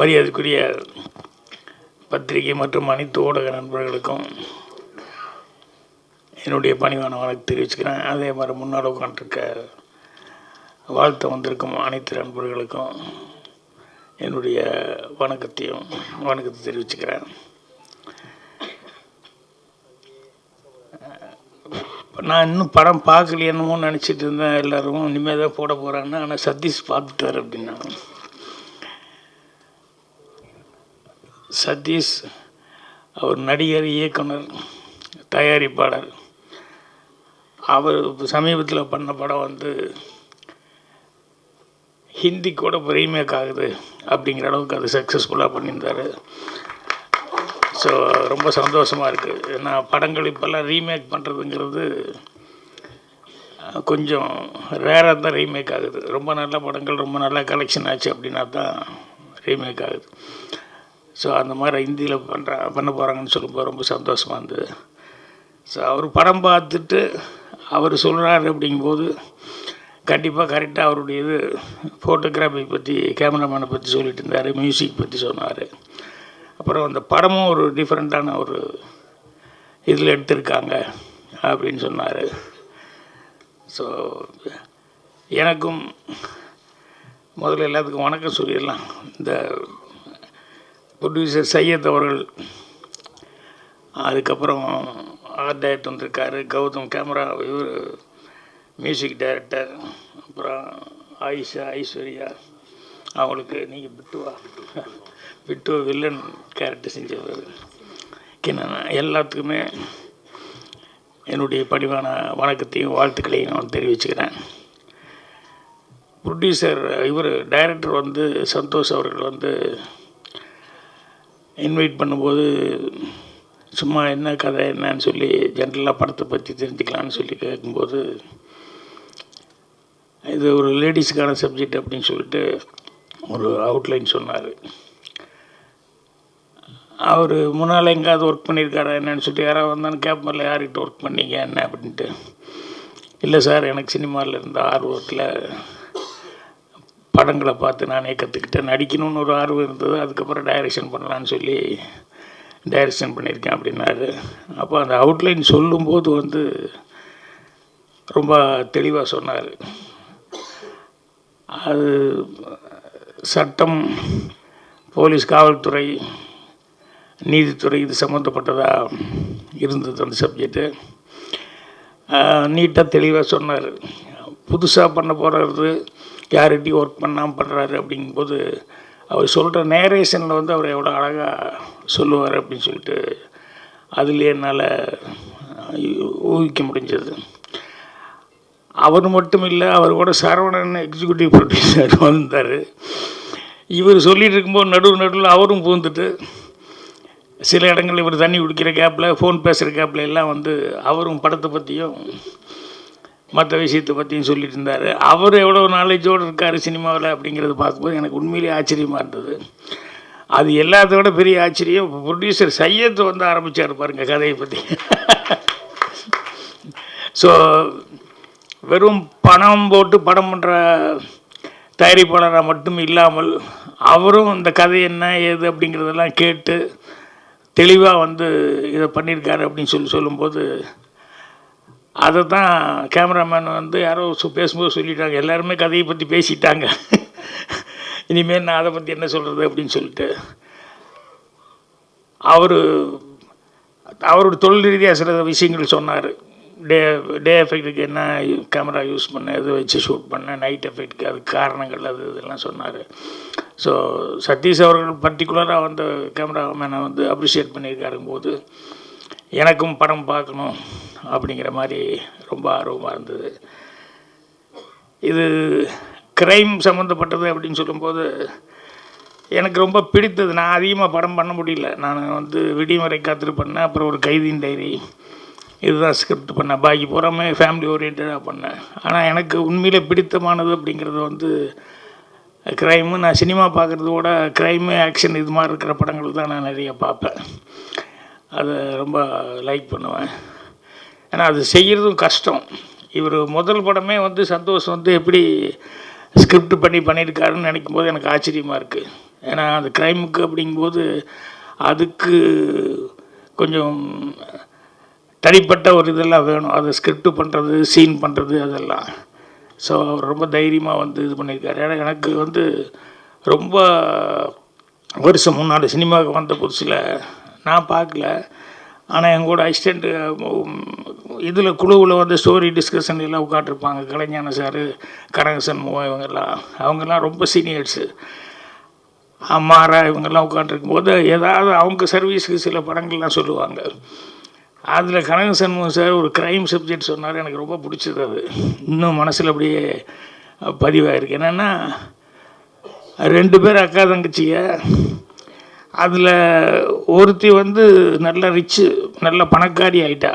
மரியாதைக்குரிய பத்திரிகை மற்றும் அனைத்து ஊடக நண்பர்களுக்கும் என்னுடைய பணிவான வழக்கு தெரிவிச்சுக்கிறேன். அதே மாதிரி முன்னால் உட்காந்துருக்க வாழ்த்த வந்திருக்கும் அனைத்து நண்பர்களுக்கும் என்னுடைய வணக்கத்தையும் வணக்கத்தை தெரிவிச்சுக்கிறேன். நான் இன்னும் படம் பார்க்கலையேன்னு நினச்சிட்டு இருந்தேன். எல்லோரும் இனிமேல் தான் போட போகிறான்னு ஆனால் சதீஷ் பார்த்துட்டார் அப்படின்னா சதீஷ் அவர் நடிகர் இயக்குனர் தயாரிப்பாளர். அவர் சமீபத்தில் பண்ண படம் வந்து ஹிந்தி கூட இப்போ ரீமேக் ஆகுது அப்படிங்கிற அளவுக்கு அது சக்ஸஸ்ஃபுல்லாக பண்ணியிருந்தார். ஸோ ரொம்ப சந்தோஷமாக இருக்குது ஏன்னா படங்கள் இப்போல்லாம் ரீமேக் பண்ணுறதுங்கிறது கொஞ்சம் ரேராக தான் ரீமேக் ஆகுது. ரொம்ப நல்ல படங்கள் ரொம்ப நல்ல கலெக்ஷன் ஆச்சு அப்படின்னா தான் ரீமேக் ஆகுது. ஸோ அந்த மாதிரி ஹிந்தியில் பண்ணுற பண்ண போகிறாங்கன்னு சொல்லும்போது ரொம்ப சந்தோஷமாக இருந்தது. ஸோ அவர் படம் பார்த்துட்டு அவர் சொல்கிறாரு அப்படிங்கும்போது கண்டிப்பாக கரெக்டாக அவருடைய இது ஃபோட்டோகிராஃபி பற்றி கேமராமேனை பற்றி சொல்லிட்டு இருந்தார் மியூசிக் பற்றி சொன்னார். அப்புறம் அந்த படமும் ஒரு டிஃப்ரெண்ட்டான ஒரு இதில் எடுத்திருக்காங்க அப்படின்னு சொன்னார். ஸோ எனக்கும் முதல்ல எல்லாத்துக்கும் வணக்கம் சொல்லிடலாம். இந்த ப்ரொடியூசர் சையத் அவர்கள் அதுக்கப்புறம் ஆர்ட் டைரக்டர் வந்திருக்காரு கௌதம் கேமரா இவர் மியூசிக் டைரக்டர் அப்புறம் ஆயிஷா ஐஸ்வர்யா அவங்களுக்கு நீங்கள் பிட்டுவா பிட்டு வில்லன் கேரக்டர் செஞ்சவர். கிணனா எல்லாத்துக்குமே என்னுடைய பணிவான வணக்கத்தையும் வாழ்த்துக்களையும் நான் தெரிவிச்சுக்கிறேன். ப்ரொடியூசர் இவர் டைரக்டர் வந்து சந்தோஷ் அவர்கள் வந்து இன்வைட் பண்ணும்போது சும்மா என்ன கதை என்னன்னு சொல்லி ஜென்ரலாக படத்தை பற்றி தெரிஞ்சுக்கலான்னு சொல்லி கேட்கும்போது இது ஒரு லேடிஸுக்கான சப்ஜெக்ட் அப்படின்னு சொல்லிட்டு ஒரு அவுட்லைன் சொன்னார். அவர் முன்னால் எங்கேயாவது ஒர்க் பண்ணியிருக்காரா என்னன்னு சொல்லிட்டு யாராவது வந்தாலும் கேப்பரில் யார்கிட்ட ஒர்க் பண்ணீங்க? என்ன? அப்படின்ட்டு. இல்லை சார் எனக்கு சினிமாவில் இருந்த ஆர்வத்தில் படங்களை பார்த்து நானே கற்றுக்கிட்டேன் நடிக்கணும்னு ஒரு ஆர்வம் இருந்தது. அதுக்கப்புறம் டைரக்ஷன் பண்ணலான்னு சொல்லி டைரக்ஷன் பண்ணியிருக்கேன் அப்படின்னாரு. அப்போ அந்த அவுட்லைன் சொல்லும்போது வந்து ரொம்ப தெளிவாக சொன்னார். அது சட்டம் போலீஸ் காவல்துறை நீதித்துறை இது சம்மந்தப்பட்டதாக இருந்தது அந்த சப்ஜெக்டு நீட்டாக தெளிவாக சொன்னார். புதுசாக பண்ண போகிறது யார்கிட்டையும் ஒர்க் பண்ணாமல் பண்ணுறாரு அப்படிங்கும்போது அவர் சொல்கிற நேரேஷனில் வந்து அவர் எவ்வளோ அழகாக சொல்லுவார் அப்படின்னு சொல்லிட்டு அதுலேயே என்னால் ஊகிக்க முடிஞ்சது. அவர் மட்டும் இல்லை அவர் கூட சரவணன் எக்ஸிக்யூட்டிவ் ப்ரொடியூசர் வந்தார். இவர் சொல்லிட்டு இருக்கும்போது நடுவு நடுவில் அவரும் பூந்துட்டு சில இடங்களில் இவர் தண்ணி குடிக்கிற கேப்பில் ஃபோன் பேசுகிற கேப்பில் எல்லாம் வந்து அவரும் படத்தை பற்றியும் மற்ற விஷயத்தை பற்றியும் சொல்லிட்டு இருந்தார் அவர் எவ்வளோ நாலேஜோடு இருக்கார் சினிமாவில் அப்படிங்கிறத பார்க்கும்போது எனக்கு உண்மையிலேயே ஆச்சரியமாக இருந்தது. அது எல்லாத்தோட பெரிய ஆச்சரியம் ப்ரொடியூசர் சையத் வந்து ஆரம்பித்தார் பாருங்கள் கதையை பற்றி ஸோ வெறும் பணம் போட்டு படம் பண்ணுற தயாரிப்பாளராக மட்டும் இல்லாமல் அவரும் இந்த கதை என்ன ஏது அப்படிங்கிறதெல்லாம் கேட்டு தெளிவாக வந்து இதை பண்ணியிருக்காரு அப்படின்னு சொல்லி சொல்லும்போது அதை தான் கேமராமேன் வந்து யாரோ பேசும்போது சொல்லிட்டாங்க. எல்லாருமே கதையை பற்றி பேசிட்டாங்க. இனிமேல் நான் அதை பற்றி என்ன சொல்கிறது அப்படின்னு சொல்லிட்டு. அவர் அவரோட தொழில் ரீதியாக சில விஷயங்கள் சொன்னார். டே டே எஃபெக்ட்டுக்கு என்ன கேமரா யூஸ் பண்ண எது வச்சு ஷூட் பண்ண நைட் எஃபெக்ட்டுக்கு அதுக்கு காரணங்கள் அது இதெல்லாம் சொன்னார். ஸோ சதீஷ் அவர்கள் பர்டிகுலராக வந்து கேமராமேனை வந்து அப்ரிஷியேட் பண்ணியிருக்காருங்க போது எனக்கும் படம் பார்க்கணும் அப்படிங்கிற மாதிரி ரொம்ப ஆர்வமாக இருந்தது. இது க்ரைம் சம்மந்தப்பட்டது அப்படின்னு சொல்லும்போது எனக்கு ரொம்ப பிடித்தது. நான் அதிகமாக படம் பண்ண முடியல. நான் வந்து விடிமறை காத்திரு பண்ணேன். அப்புறம் ஒரு கைதியின் டைரி. இதுதான் ஸ்கிரிப்ட் பண்ணேன். பாக்கி பூராமே ஃபேமிலி ஓரியன்டாக பண்ணேன். ஆனால் எனக்கு உண்மையில் பிடித்தமானது அப்படிங்கிறது வந்து க்ரைமு நான் சினிமா பார்க்குறதோட க்ரைமு ஆக்ஷன் இது மாதிரி இருக்கிற படங்கள் தான் நான் நிறைய பார்ப்பேன். அதை ரொம்ப லைக் பண்ணுவேன். ஏன்னா அது செய்கிறதும் கஷ்டம். இவர் முதல் படமே வந்து சந்தோஷ் வந்து எப்படி ஸ்கிரிப்ட் பண்ணி பண்ணியிருக்காருன்னு நினைக்கும் போது எனக்கு ஆச்சரியமாக இருக்குது ஏன்னா அந்த க்ரைமுக்கு அப்படிங்கும்போது அதுக்கு கொஞ்சம் தனிப்பட்ட ஒரு இதெல்லாம் வேணும். அதை ஸ்கிரிப்ட் பண்ணுறது சீன் பண்ணுறது அதெல்லாம். ஸோ அவர் ரொம்ப தைரியமாக வந்து இது பண்ணியிருக்காரு. ஏன்னா எனக்கு வந்து ரொம்ப வருஷம் முன்னாடி சினிமாவுக்கு வந்த புதுசில் நான் பார்க்கல. ஆனால் என் கூட அசிஸ்டண்ட்டு இதில் குழுவில் வந்து ஸ்டோரி டிஸ்கஷன் எல்லாம் உட்காந்துருப்பாங்க கலைஞான சார் கரகசன் மூவா இவங்கெல்லாம். அவங்கெல்லாம் ரொம்ப சீனியர்ஸு அம்மாரா இவங்கெல்லாம் உட்காந்துருக்கும் போது ஏதாவது அவங்க சர்வீஸுக்கு சில படங்கள்லாம் சொல்லுவாங்க. அதில் கனக சண்முகம் சார் ஒரு க்ரைம் சப்ஜெக்ட் சொன்னார். எனக்கு ரொம்ப பிடிச்சது அது. இன்னும் மனசில் அப்படியே பதிவாயிருக்கு. என்னென்னா ரெண்டு பேர் அக்கா தங்கச்சியை அதில் ஒருத்தி வந்து நல்ல ரிச்சு நல்ல பணக்காரி ஆயிட்டா.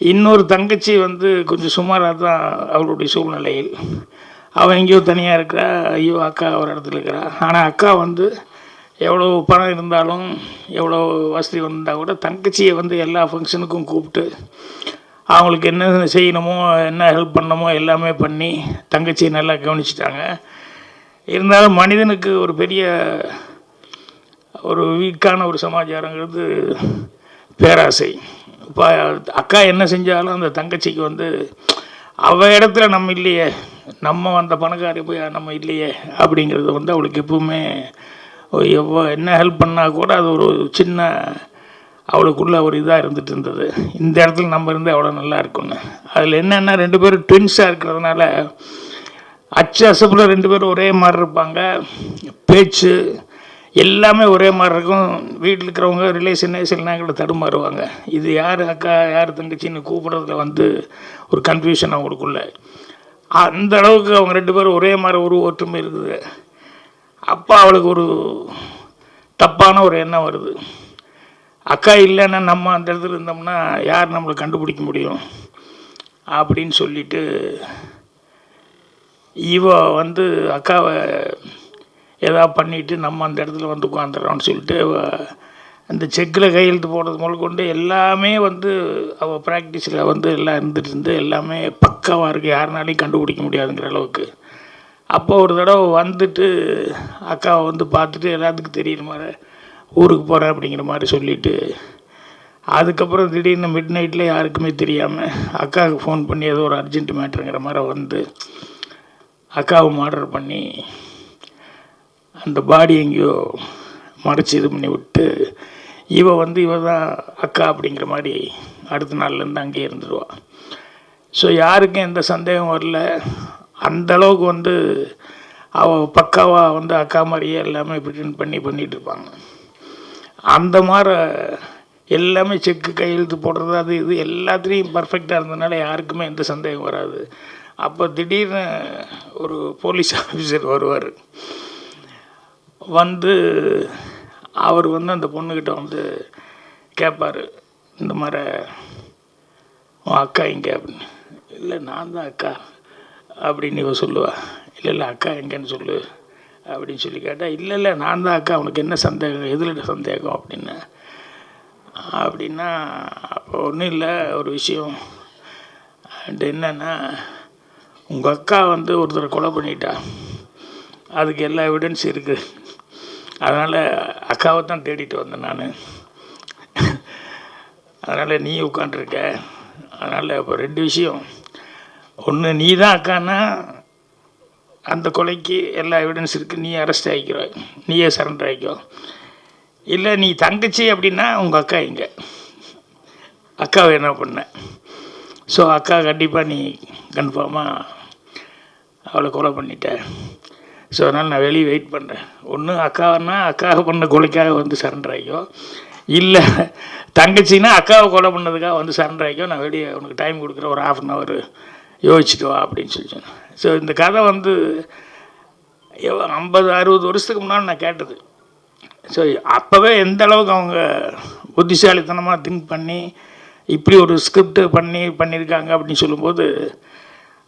இன்னொரு தங்கச்சி வந்து கொஞ்சம் சுமாராக தான் அவளுடைய சூழ்நிலையில். அவன் எங்கேயோ தனியாக இருக்கிறா ஐயோ அக்கா ஒரு இடத்துல இருக்கிறா. ஆனால் அக்கா வந்து எவ்வளோ பணம் இருந்தாலும் எவ்வளோ வசதி வந்தால் கூட தங்கச்சியை வந்து எல்லா ஃபங்க்ஷனுக்கும் கூப்பிட்டு அவங்களுக்கு என்ன செய்யணுமோ என்ன ஹெல்ப் பண்ணணுமோ எல்லாமே பண்ணி தங்கச்சியை நல்லா கவனிச்சிட்டாங்க. இருந்தாலும் மனிதனுக்கு ஒரு பெரிய ஒரு வீக்கான ஒரு சமாச்சாரங்கிறது பேராசை. இப்போ அக்கா என்ன செஞ்சாலும் அந்த தங்கச்சிக்கு வந்து அவ இடத்துல நம்ம இல்லையே நம்ம அந்த பணக்காரி போய் நம்ம இல்லையே அப்படிங்கிறது வந்து அவளுக்கு எப்பவுமே எவ்வளோ என்ன ஹெல்ப் பண்ணால் கூட அது ஒரு சின்ன அவளுக்குள்ள ஒரு இதாக இருந்துட்டு இருந்தது. இந்த இடத்துல நம்ம இருந்தால் அவ்வளோ நல்லா இருக்கும்னு. அதில் என்னென்னா ரெண்டு பேரும் ட்வின்ஸாக இருக்கிறதுனால அச்சு அசப்பில் ரெண்டு பேரும் ஒரே மாதிரி இருப்பாங்க. பேச்சு எல்லாமே ஒரே மாதிரி இருக்கும். வீட்டில் இருக்கிறவங்க ரிலேஷனே சில நேரங்களில் தடுமாறுவாங்க. இது யார் அக்கா யார் தங்கச்சின்னு கூப்பிட்றதுல வந்து ஒரு கன்ஃபியூஷன் அவங்களுக்குள்ள. அந்த அளவுக்கு அவங்க ரெண்டு பேரும் ஒரே மாதிரி ஒரு ஒற்றுமை இருக்குது. அப்போ அவளுக்கு ஒரு தப்பான ஒரு எண்ணம் வருது. அக்கா இல்லைன்னா நம்ம அந்த இடத்துல இருந்தோம்னா யார் நம்மளை கண்டுபிடிக்க முடியும்? அப்படின்னு சொல்லிட்டு இவ வந்து அக்காவை ஏதாவது பண்ணிவிட்டு நம்ம அந்த இடத்துல வந்து உட்காந்துறோம்னு சொல்லிட்டு அந்த செக்கில் கையெழுத்து போடுறது முதல்கொண்டு எல்லாமே வந்து அவள் ப்ராக்டிஸில் வந்து எல்லாம் இருந்துட்டு இருந்து எல்லாமே பக்காவாக இருக்குது யாருனாலையும் கண்டுபிடிக்க முடியாதுங்கிற அளவுக்கு. அப்போ ஒரு தடவை வந்துட்டு அக்காவை வந்து பார்த்துட்டு எல்லாத்துக்கும் தெரியுற மாதிரி ஊருக்கு போகிறேன் அப்படிங்கிற மாதிரி சொல்லிவிட்டு அதுக்கப்புறம் திடீர்னு மிட் நைட்டில் யாருக்குமே தெரியாமல் அக்காவுக்கு ஃபோன் பண்ணி ஏதோ ஒரு அர்ஜென்ட் மேட்ருங்கிற மாதிரி வந்து அக்காவை மர்டர் பண்ணி அந்த பாடி எங்கேயோ மறைச்சி இது பண்ணி விட்டு இவ வந்து இவ தான் அக்கா அப்படிங்கிற மாதிரி அடுத்த நாள்லேருந்து அங்கேயே இருந்துருவா. ஸோ யாருக்கும் எந்த சந்தேகம் வரல. அந்தளவுக்கு வந்து அவள் பக்காவாக வந்து அக்கா மாதிரியே எல்லாமே பிரிட்டன் பண்ணி பண்ணிகிட்டு இருப்பாங்க. அந்த மாதிரி எல்லாமே செக்கு கையெழுத்து போடுறது அது இது எல்லாத்துலேயும் பர்ஃபெக்டாக இருந்ததுனால யாருக்குமே எந்த சந்தேகம் வராது. அப்போ திடீர்னு ஒரு போலீஸ் ஆஃபீஸர் வருவார். வந்து அவர் வந்து அந்த பொண்ணுக்கிட்ட வந்து கேட்பார் இந்த மாதிரி உன் அக்கா எங்கே? அப்படின்னு. இல்லை நான் தான் அக்கா. அப்படின்னு இவ சொல்லுவா. இல்லை இல்லை அக்கா எங்கேன்னு சொல்லு. அப்படின்னு சொல்லி கேட்டால் இல்லை இல்லை நான் தான் அக்கா அவனுக்கு என்ன சந்தேகம் எதில் சந்தேகம்? அப்படின்னு. அப்படின்னா அப்போ ஒன்றும் இல்லை ஒரு விஷயம். அண்ட் என்னென்னா உங்கள் அக்கா வந்து ஒருத்தரை கொலை பண்ணிட்டா. அதுக்கு எல்லா எவிடன்ஸ் இருக்குது அதனால் அக்காவை தான் தேடிட்டு வந்தேன் நான். அதனால் நீ உட்காண்ட்ருக்க அதனால் இப்போ ரெண்டு விஷயம். ஒன்று நீ தான் அக்கான்னா அந்த கொலைக்கு எல்லா எவிடன்ஸ் இருக்குது நீ அரெஸ்ட் ஆகிக்கிற நீயே சரண்டர் ஆகிக்கோ. இல்லை நீ தங்கச்சி அப்படின்னா உங்கள் அக்கா இங்கே. அக்காவை என்ன பண்ண? ஸோ அக்கா கண்டிப்பாக நீ கன்ஃபார்மாக அவளை கொலை பண்ணிட்ட. ஸோ அதனால் நான் வெளியே வெயிட் பண்ணுறேன் ஒன்று அக்காவன்னா அக்காவை பண்ண கொலைக்காக வந்து சரண்டர் ஆகிக்கோ இல்லை தங்கச்சின்னா அக்காவை கொலை பண்ணதுக்காக வந்து சரண்டர் ஆகிக்கோ நான் வெளியே உனக்கு டைம் கொடுக்குறேன் ஒரு ஆஃப் அன் ஹவர் யோசிச்சுட்டு வா அப்படின்னு சொல்லி சொன்னேன் ஸோ இந்த கதை வந்து எவ்வளோ ஐம்பது அறுபது வருஷத்துக்கு முன்னாடி நான் கேட்டது. ஸோ அப்போவே எந்த அளவுக்கு அவங்க புத்திசாலித்தனமாக திங்க் பண்ணி இப்படி ஒரு ஸ்கிரிப்ட் பண்ணி பண்ணியிருக்காங்க அப்படின்னு சொல்லும்போது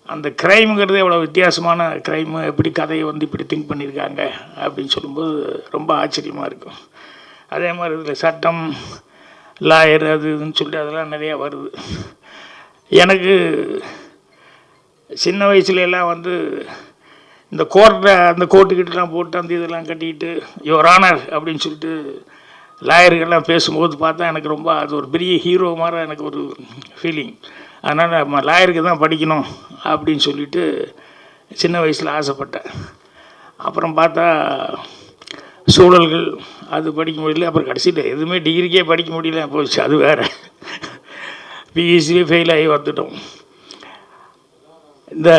அந்த க்ரைமுங்கிறது எவ்வளோ வித்தியாசமான க்ரைமு எப்படி கதையை வந்து இப்படி திங்க் பண்ணியிருக்காங்க அப்படின்னு சொல்லும்போது ரொம்ப ஆச்சரியமாக இருக்கும். அதே மாதிரி இதில் சட்டம் லாயர் அது இதுன்னு சொல்லி அதெல்லாம் நிறையா வருது. எனக்கு சின்ன வயசுல எல்லாம் வந்து இந்த கோர்ட்டில் அந்த கோர்ட்டுக்கிட்டலாம் போட்டு அந்த இதெல்லாம் கட்டிக்கிட்டு யுவர் ஆனர் அப்படின்னு சொல்லிட்டு லாயர்கள்லாம் பேசும்போது பார்த்தா எனக்கு ரொம்ப அது ஒரு பெரிய ஹீரோ மாதிரி எனக்கு ஒரு ஃபீலிங் அதனால் நம்ம லாயருக்கு தான் படிக்கணும் அப்படின்னு சொல்லிட்டு சின்ன வயசில் ஆசைப்பட்டேன். அப்புறம் பார்த்தா சூழல்கள் அது படிக்க முடியல. அப்புறம் கடைசியில் எதுவுமே டிகிரிக்கே படிக்க முடியல போச்சு. அது வேறு. பிஎஸ்சிலே ஃபெயில் ஆகி வந்துட்டோம். இந்த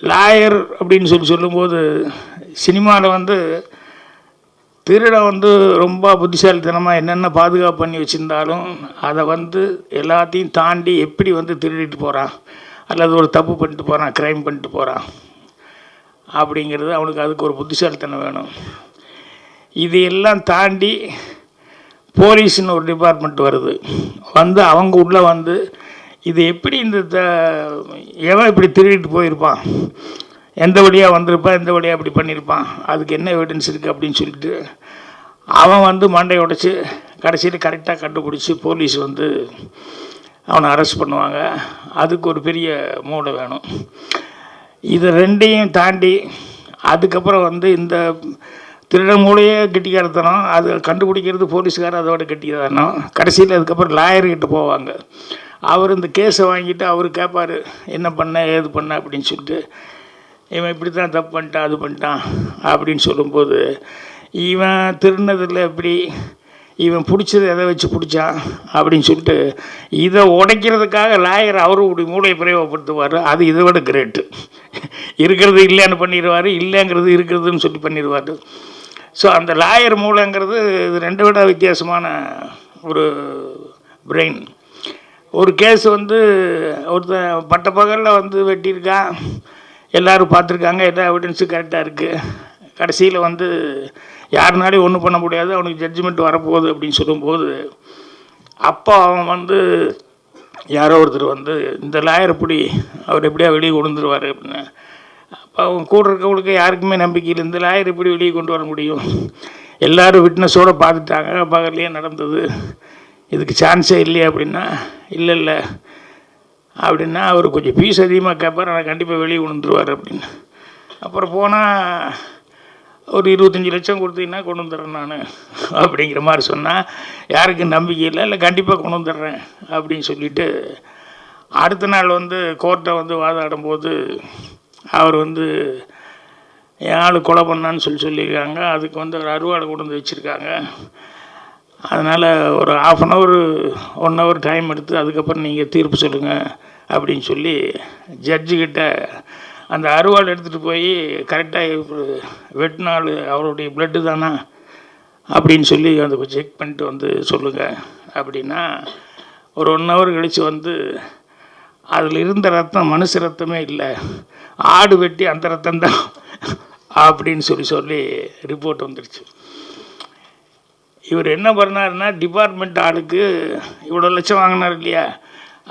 லாயர் அப்படின்னு சொல்லி சொல்லும்போது சினிமாவில் வந்து திருடன் வந்து ரொம்ப புத்திசாலித்தனமாக என்னென்ன பாதுகாப்பு பண்ணி வச்சுருந்தாலும் அதை வந்து எல்லாத்தையும் தாண்டி எப்படி வந்து திருடிட்டு போகிறான் அல்லது ஒரு தப்பு பண்ணிட்டு போகிறான் க்ரைம் பண்ணிட்டு போகிறான் அப்படிங்கிறது அவனுக்கு அதுக்கு ஒரு புத்திசாலித்தனம் வேணும். இது எல்லாம் தாண்டி போலீஸ்னு ஒரு டிபார்ட்மெண்ட் வருது. வந்து அவங்க உள்ளே வந்து இது எப்படி இந்த த எவன் இப்படி திருடிட்டு போயிருப்பான்? எந்த வழியாக வந்திருப்பான் எந்த வழியாக அப்படி பண்ணியிருப்பான் அதுக்கு என்ன எவிடன்ஸ் இருக்குது அப்படின்னு சொல்லிட்டு அவன் வந்து மண்டையை உடைச்சி கடைசியில் கரெக்டாக கண்டுபிடிச்சி போலீஸ் வந்து அவனை அரெஸ்ட் பண்ணுவாங்க. அதுக்கு ஒரு பெரிய மூளை வேணும். இதை ரெண்டையும் தாண்டி அதுக்கப்புறம் வந்து இந்த திருட மூலையே கெட்டிக்காரத்தனம் அது கண்டுபிடிக்கிறது போலீஸ்காரர் அதோட கெட்டிக்காரத்தனம் கடைசியில் அதுக்கப்புறம் லாயர்கிட்ட போவாங்க. அவர் இந்த கேஸை வாங்கிட்டு அவர் கேட்பார் என்ன பண்ண ஏது பண்ண அப்படின்னு சொல்லிட்டு இவன் இப்படி தான் தப்பு பண்ணிட்டான் அது பண்ணிட்டான் அப்படின்னு சொல்லும்போது இவன் திருநதில் எப்படி இவன் பிடிச்சது எதை வச்சு பிடிச்சான் அப்படின்னு சொல்லிட்டு இதை உடைக்கிறதுக்காக லாயர் அவருடைய மூளையை பிரயோகப்படுத்துவார். அது இதை விட கிரேட்டு இருக்கிறது இல்லைன்னு பண்ணிடுவார் இல்லைங்கிறது இருக்கிறதுன்னு சொல்லி பண்ணிடுவார். ஸோ அந்த லாயர் மூளைங்கிறது இது ரெண்டு விட வித்தியாசமான ஒரு பிரெயின் ஒரு கேஸ் வந்து ஒருத்தன் பட்ட பகலில் வந்து வெட்டியிருக்கான். எல்லோரும் பார்த்துருக்காங்க. எல்லா எவிடன்ஸும் கரெக்டாக இருக்குது கடைசியில் வந்து யாருனாலையும் ஒன்றும் பண்ண முடியாது. அவனுக்கு ஜட்ஜ்மெண்ட் வரப்போகுது அப்படின்னு சொல்லும்போது அப்போ அவன் வந்து யாரோ ஒருத்தர் வந்து இந்த லாயர் இப்படி அவர் எப்படியா வெளியே கொண்டு வந்துடுவார் அப்படின்னு. அப்போ அவங்க கூட இருக்கவங்களுக்கு யாருக்குமே நம்பிக்கை இல்லை. இந்த லாயர் எப்படி வெளியே கொண்டு வர முடியும்? எல்லோரும் விட்னஸோடு பார்த்துட்டாங்க. பகல்லையே நடந்தது. இதுக்கு சான்ஸே இல்லையா அப்படின்னா இல்லை இல்லை. அப்படின்னா அவர் கொஞ்சம் ஃபீஸ் அதிகமாக கேட்பார் ஆனால் கண்டிப்பாக வெளியே கொண்டு அப்படின்னு. அப்புறம் போனால் ஒரு இருபத்தஞ்சி லட்சம் கொடுத்தீங்கன்னா கொண்டு வந்துடுறேன் நான் அப்படிங்கிற மாதிரி சொன்னால் யாருக்கும் நம்பிக்கை இல்லை இல்லை கண்டிப்பாக கொண்டு வந்துடுறேன் அப்படின்னு சொல்லிட்டு அடுத்த நாள் வந்து கோர்ட்டை வந்து வாதாடும் போது அவர் வந்து என் ஆள் கொலை பண்ணான்னு சொல்லி சொல்லியிருக்காங்க அதுக்கு வந்து ஒரு அறுவாடை கொண்டு வந்து வச்சுருக்காங்க அதனால் ஒரு half an hour one hour time எடுத்து அதுக்கப்புறம் நீங்கள் தீர்ப்பு சொல்லுங்கள் அப்படின்னு சொல்லி ஜட்ஜுக்கிட்ட அந்த அருவாள் எடுத்துகிட்டு போய் கரெக்டாக வெட்டினாள் அவருடைய பிளட்டு தானா அப்படின்னு சொல்லி அந்த செக் பண்ணிட்டு வந்து சொல்லுங்கள் அப்படின்னா ஒரு ஒன் ஹவர் கழித்து வந்து அதில் இருந்த ரத்தம் மனுஷ ரத்தமே இல்லை. ஆடு வெட்டி அந்த ரத்தம் தான் அப்படின்னு சொல்லி சொல்லி ரிப்போர்ட் வந்துடுச்சு இவர் என்ன பண்ணார்னா டிபார்ட்மெண்ட் ஆளுக்கு இவ்வளோ லட்சம் வாங்கினார் இல்லையா?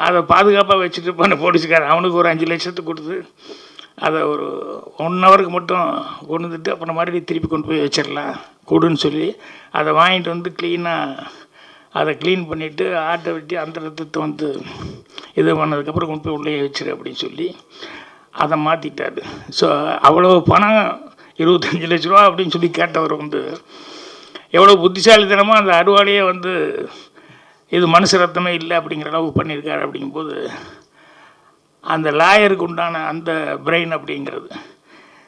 அதை பாதுகாப்பாக வச்சுட்டு பண்ண போலீஸ்காரன் அவனுக்கு ஒரு அஞ்சு லட்சத்துக்கு கொடுத்து அதை ஒரு ஒன் ஹவருக்கு மட்டும் கொண்டு வந்துட்டு அப்புறம் மறுபடியும் திருப்பி கொண்டு போய் வச்சிடலாம். கொடுன்னு சொல்லி அதை வாங்கிட்டு வந்து க்ளீனாக அதை க்ளீன் பண்ணிவிட்டு ஆட்டை வெட்டி அந்த ரத்தத்தை வந்து இது பண்ணதுக்கப்புறம் கொண்டு போய் உள்ளே வச்சிரு அப்படின்னு சொல்லி அதை மாற்றிட்டார் ஸோ அவ்வளோ பணம் இருபத்தஞ்சி லட்ச ரூபா அப்படின்னு சொல்லி கேட்டவர் வந்து எவ்வளோ புத்திசாலித்தனமாக அந்த அறுவாலையே வந்து இது மனுஷ ரத்தமே இல்லை அப்படிங்கிற அளவுக்கு பண்ணியிருக்காரு அப்படிங்கும்போது அந்த லாயருக்கு உண்டான அந்த பிரெயின் அப்படிங்கிறது.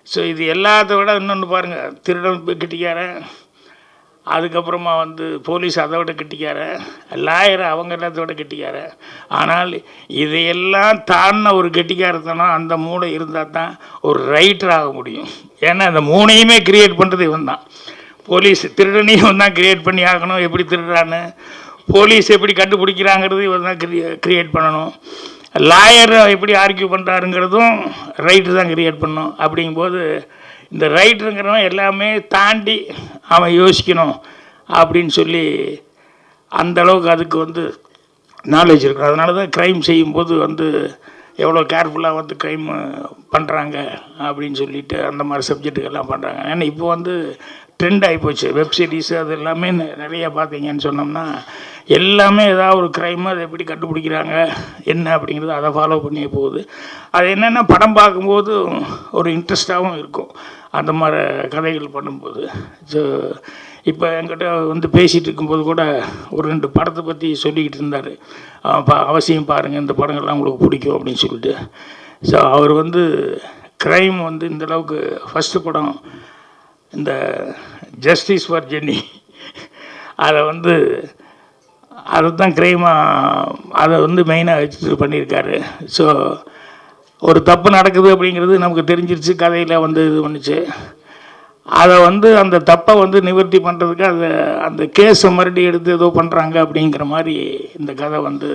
ஸோ இது எல்லாத்த விட இன்னொன்று பாருங்கள் திருடன் கிட்டிக்காரன் அதுக்கப்புறமா வந்து போலீஸ் அதை விட கெட்டிக்காரன் லாயர் அவங்க எல்லாத்த விட கெட்டிக்காரன் ஆனால் இதையெல்லாம் தாண்டின ஒரு கெட்டிக்காரத்தனம் அந்த மூளை இருந்தால் தான் ஒரு ரைட்டர் ஆக முடியும். ஏன்னா அந்த மூணையுமே கிரியேட் பண்ணுறது இவன் தான் போலீஸ் திருடனையும் தான் கிரியேட் பண்ணி ஆகணும். எப்படி திருடுறான்னு? போலீஸ் எப்படி கண்டுபிடிக்கிறாங்கிறது இவன் தான் கிரியேட் பண்ணணும். லாயர் எப்படி ஆர்கியூ பண்ணுறாருங்கிறதும் ரைட்டு தான் கிரியேட் பண்ணும் அப்படிங்கும்போது இந்த ரைட்டுங்கிறவன் எல்லாமே தாண்டி அவன் யோசிக்கணும் அப்படின்னு சொல்லி அந்த அளவுக்கு அதுக்கு வந்து நாலேஜ் இருக்கணும் அதனால தான் க்ரைம் செய்யும்போது வந்து எவ்வளோ கேர்ஃபுல்லாக வந்து க்ரைம் பண்ணுறாங்க அப்படின்னு சொல்லிட்டு அந்த மாதிரி சப்ஜெக்ட்டுக்கெல்லாம் பண்ணுறாங்க ஏன்னா இப்போ வந்து ட்ரெண்ட் ஆகிப்போச்சு வெப் சீரிஸ் அது எல்லாமே நெ- நிறைய பார்த்தீங்கன்னு சொன்னோம்னா எல்லாமே ஏதாவது ஒரு க்ரைம் அதை எப்படி கண்டுபிடிக்கிறாங்க என்ன அப்படிங்கிறது அதை ஃபாலோ பண்ணியே போகுது. அது என்னென்னா படம் பார்க்கும்போது ஒரு இன்ட்ரெஸ்டாகவும் இருக்கும். அந்த மாதிரி கதைகள் பண்ணும்போது. ஸோ இப்போ என்கிட்ட வந்து பேசிகிட்டு இருக்கும்போது கூட ஒரு ரெண்டு படத்தை பற்றி சொல்லிக்கிட்டு இருந்தார். அவசியம் பாருங்கள் இந்த படங்கள்லாம் உங்களுக்கு பிடிக்கும் அப்படின்னு சொல்லிட்டு. ஸோ அவர் வந்து க்ரைம் வந்து இந்த அளவுக்கு ஃபஸ்ட்டு படம் இந்த ஜஸ்டிஸ் ஃபார் ஜென்னி அதை வந்து அதை தான் க்ரைமாக அதை வந்து மெயினாக வச்சுட்டு பண்ணியிருக்காரு. ஸோ ஒரு தப்பு நடக்குது அப்படிங்கிறது நமக்கு தெரிஞ்சிருச்சு கதையில் வந்து இது பண்ணுச்சு. அதை வந்து அந்த தப்பை வந்து நிவர்த்தி பண்ணுறதுக்கு அதை அந்த கேஸை மறுபடியும் எடுத்து ஏதோ பண்ணுறாங்க அப்படிங்கிற மாதிரி இந்த கதை வந்து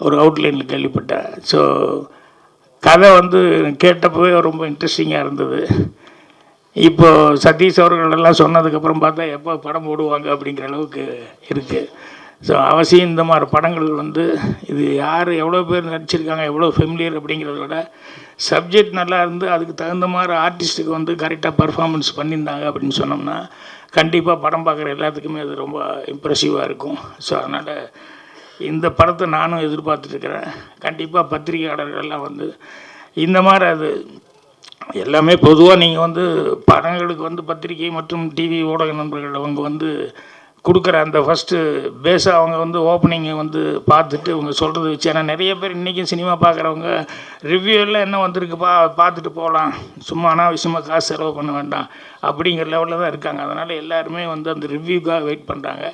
ஒரு அவுட்லைனில் கேள்விப்பட்டேன் ஸோ கதை வந்து கேட்டப்பவே ரொம்ப இன்ட்ரெஸ்டிங்காக இருந்தது. இப்போது சதீஷ் அவர்கள் எல்லாம் சொன்னதுக்கப்புறம் பார்த்தா எப்போ படம் போடுவாங்க அப்படிங்கிற அளவுக்கு இருக்குது ஸோ அவசியம் இந்த மாதிரி படங்கள் வந்து இது யார் எவ்வளோ பேர் நடிச்சிருக்காங்க எவ்வளோ ஃபெமிலியர் அப்படிங்கிறத விட சப்ஜெக்ட் நல்லா இருந்து அதுக்கு தகுந்த மாதிரி ஆர்டிஸ்ட்டுக்கு வந்து கரெக்டாக பர்ஃபார்மன்ஸ் பண்ணியிருந்தாங்க அப்படின்னு சொன்னோம்னா கண்டிப்பாக படம் பார்க்குற எல்லாத்துக்குமே அது ரொம்ப இம்ப்ரெசிவாக இருக்கும். ஸோ அதனால் இந்த படத்தை நானும் எதிர்பார்த்துட்ருக்கிறேன் கண்டிப்பாக பத்திரிகையாளர்கள்லாம் வந்து இந்த மாதிரி அது எல்லாமே பொதுவாக நீங்கள் வந்து படங்களுக்கு வந்து பத்திரிகை மற்றும் டிவி ஊடக நண்பர்கள் அவங்க வந்து கொடுக்குற அந்த ஃபஸ்ட்டு பேஸை அவங்க வந்து ஓப்பனிங்கை வந்து பார்த்துட்டு இவங்க சொல்கிறது வச்சு ஏன்னா நிறைய பேர் இன்றைக்கும் சினிமா பார்க்குறவங்க ரிவ்யூவில் என்ன வந்திருக்குப்பா பார்த்துட்டு போகலாம். சும்மா அனாவசியமாக காசு செலவு பண்ண வேண்டாம். அப்படிங்கிற லெவலில் தான் இருக்காங்க. அதனால் எல்லாருமே வந்து அந்த ரிவ்யூக்காக வெயிட் பண்ணுறாங்க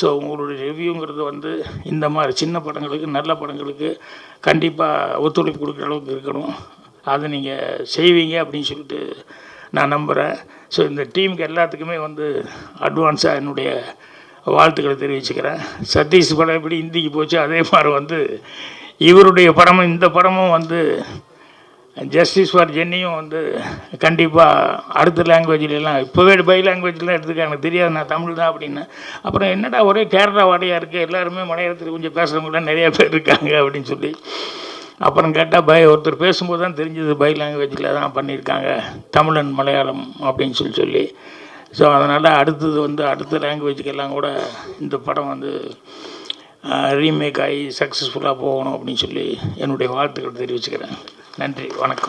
ஸோ உங்களுடைய ரிவ்யூங்கிறது வந்து இந்த மாதிரி சின்ன படங்களுக்கு நல்ல படங்களுக்கு கண்டிப்பாக ஒத்துழைப்பு கொடுக்குற அளவுக்கு இருக்கணும். அதை நீங்கள் செய்வீங்க அப்படின்னு சொல்லிட்டு நான் நம்புகிறேன் ஸோ இந்த டீமுக்கு எல்லாத்துக்குமே வந்து அட்வான்ஸாக என்னுடைய வாழ்த்துக்களை தெரிவிச்சுக்கிறேன். சதீஷ் படம் எப்படி ஹிந்திக்கு போச்சு அதே மாதிரி வந்து இவருடைய படமும் இந்த படமும் வந்து ஜஸ்டிஸ் ஃபார் ஜென்னியும் வந்து கண்டிப்பாக அடுத்த லாங்குவேஜ்லாம் இப்போவே பை லாங்குவேஜ்லாம் எடுத்துக்காங்க தெரியாது நான் தமிழ் தான் அப்படின்னு. அப்புறம் என்னடா ஒரே கேரளா வாடையாக இருக்குது எல்லாருமே மலையாளத்தில் கொஞ்சம் பேசுகிறவங்களாம் நிறையா பேர் இருக்காங்க அப்படின்னு சொல்லி. அப்புறம் கேட்டால் பை ஒருத்தர் பேசும்போது தான் தெரிஞ்சது பை லாங்குவேஜில் தான் பண்ணியிருக்காங்க தமிழன் மலையாளம் அப்படின்னு சொல்லி சொல்லி. ஸோ அதனால் அடுத்தது வந்து அடுத்த லாங்குவேஜுக்கெல்லாம் கூட இந்த படம் வந்து ரீமேக் ஆகி சக்ஸஸ்ஃபுல்லாக போகணும் அப்படின்னு சொல்லி என்னுடைய வாழ்த்துக்கள் தெரிவிச்சுக்கிறேன். நன்றி வணக்கம்.